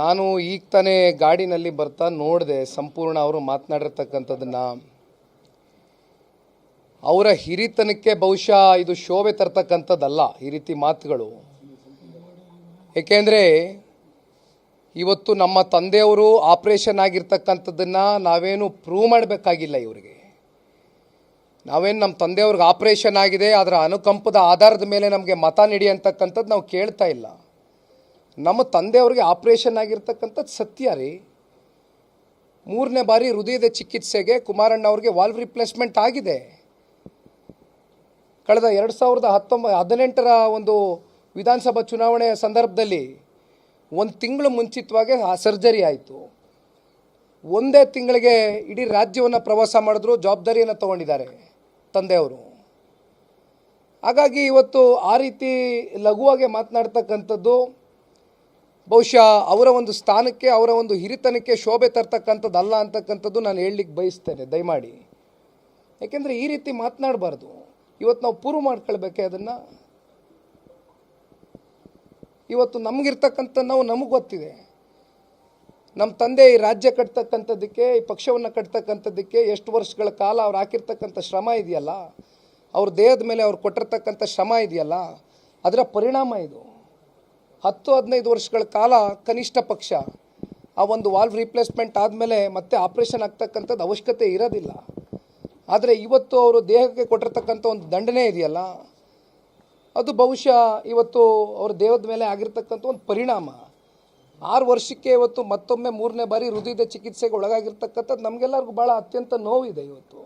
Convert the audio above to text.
ನಾನು ಈಗ ತಾನೇ ಗಾಡಿನಲ್ಲಿ ಬರ್ತಾ ನೋಡಿದೆ ಸಂಪೂರ್ಣ ಅವರು ಮಾತನಾಡಿರ್ತಕ್ಕಂಥದ್ದನ್ನ. ಅವರ ಹಿರಿತನಕ್ಕೆ ಬಹುಶಃ ಇದು ಶೋಭೆ ತರ್ತಕ್ಕಂಥದ್ದಲ್ಲ ಈ ರೀತಿ ಮಾತುಗಳು. ಏಕೆಂದರೆ ಇವತ್ತು ನಮ್ಮ ತಂದೆಯವರು ಆಪ್ರೇಷನ್ ಆಗಿರ್ತಕ್ಕಂಥದ್ದನ್ನು ನಾವೇನು ಪ್ರೂವ್ ಮಾಡಬೇಕಾಗಿಲ್ಲ ಇವರಿಗೆ. ನಾವೇನು ನಮ್ಮ ತಂದೆಯವ್ರಿಗೆ ಆಪ್ರೇಷನ್ ಆಗಿದೆ, ಅದರ ಅನುಕಂಪದ ಆಧಾರದ ಮೇಲೆ ನಮಗೆ ಮತ ನೀಡಿ ಅಂತಕ್ಕಂಥದ್ದು ನಾವು ಕೇಳ್ತಾ ಇಲ್ಲ. ನಮ್ಮ ತಂದೆಯವ್ರಿಗೆ ಆಪ್ರೇಷನ್ ಆಗಿರ್ತಕ್ಕಂಥದ್ದು ಸತ್ಯ ರೀ. ಮೂರನೇ ಬಾರಿ ಹೃದಯದ ಚಿಕಿತ್ಸೆಗೆ ಕುಮಾರಣ್ಣ ಅವ್ರಿಗೆ ವಾಲ್ವ್ ರಿಪ್ಲೇಸ್ಮೆಂಟ್ ಆಗಿದೆ. ಕಳೆದ ಎರಡು ಸಾವಿರದ ಹತ್ತೊಂಬ, ಹದಿನೆಂಟರ ಒಂದು ವಿಧಾನಸಭಾ ಚುನಾವಣೆಯ ಸಂದರ್ಭದಲ್ಲಿ ಒಂದು ತಿಂಗಳು ಮುಂಚಿತವಾಗಿ ಆ ಸರ್ಜರಿ ಆಯಿತು. ಒಂದೇ ತಿಂಗಳಿಗೆ ಇಡೀ ರಾಜ್ಯವನ್ನು ಪ್ರವಾಸ ಮಾಡಿದ್ರು, ಜವಾಬ್ದಾರಿಯನ್ನು ತಗೊಂಡಿದ್ದಾರೆ ತಂದೆಯವರು. ಹಾಗಾಗಿ ಇವತ್ತು ಆ ರೀತಿ ಲಘುವಾಗಿ ಮಾತನಾಡ್ತಕ್ಕಂಥದ್ದು ಬಹುಶಃ ಅವರ ಒಂದು ಸ್ಥಾನಕ್ಕೆ, ಅವರ ಒಂದು ಹಿರಿತನಕ್ಕೆ ಶೋಭೆ ತರ್ತಕ್ಕಂಥದ್ದಲ್ಲ ಅಂತಕ್ಕಂಥದ್ದು ನಾನು ಹೇಳಲಿಕ್ಕೆ ಬಯಸ್ತೇನೆ, ದಯಮಾಡಿ. ಯಾಕೆಂದರೆ ಈ ರೀತಿ ಮಾತನಾಡಬಾರ್ದು. ಇವತ್ತು ನಾವು ಪೂರ್ವ ಮಾಡ್ಕೊಳ್ಬೇಕೆ ಅದನ್ನು? ಇವತ್ತು ನಮಗಿರ್ತಕ್ಕಂಥ ನಾವು ನಮಗೆ ಗೊತ್ತಿದೆ. ನಮ್ಮ ತಂದೆ ಈ ರಾಜ್ಯ ಕಟ್ತಕ್ಕಂಥದ್ದಕ್ಕೆ, ಈ ಪಕ್ಷವನ್ನು ಕಟ್ತಕ್ಕಂಥದ್ದಕ್ಕೆ ಎಷ್ಟು ವರ್ಷಗಳ ಕಾಲ ಅವ್ರು ಹಾಕಿರ್ತಕ್ಕಂಥ ಶ್ರಮ ಇದೆಯಲ್ಲ? ಅವ್ರ ದೇಹದ ಮೇಲೆ ಅವ್ರು ಕೊಟ್ಟಿರ್ತಕ್ಕಂಥ ಶ್ರಮ ಇದೆಯಲ್ಲ? ಅದರ ಪರಿಣಾಮ ಇದು. ಹತ್ತು ಹದಿನೈದು ವರ್ಷಗಳ ಕಾಲ ಕನಿಷ್ಠ ಪಕ್ಷ ಆ ಒಂದು ವಾಲ್ವ್ ರಿಪ್ಲೇಸ್ಮೆಂಟ್ ಆದಮೇಲೆ ಮತ್ತೆ ಆಪ್ರೇಷನ್ ಆಗ್ತಕ್ಕಂಥದ್ದು ಅವಶ್ಯಕತೆ ಇರೋದಿಲ್ಲ. ಆದರೆ ಇವತ್ತು ಅವರು ದೇಹಕ್ಕೆ ಕೊಟ್ಟಿರ್ತಕ್ಕಂಥ ಒಂದು ದಂಡನೆ ಇದೆಯಲ್ಲ, ಅದು ಬಹುಶಃ ಇವತ್ತು ಅವ್ರ ದೇಹದ ಮೇಲೆ ಆಗಿರ್ತಕ್ಕಂಥ ಒಂದು ಪರಿಣಾಮ. ಆರು ವರ್ಷಕ್ಕೆ ಇವತ್ತು ಮತ್ತೊಮ್ಮೆ ಮೂರನೇ ಬಾರಿ ಹೃದಯದ ಚಿಕಿತ್ಸೆಗೆ ಒಳಗಾಗಿರ್ತಕ್ಕಂಥದ್ದು ನಮಗೆಲ್ಲರಿಗೂ ಭಾಳ ಅತ್ಯಂತ ನೋವಿದೆ ಇವತ್ತು.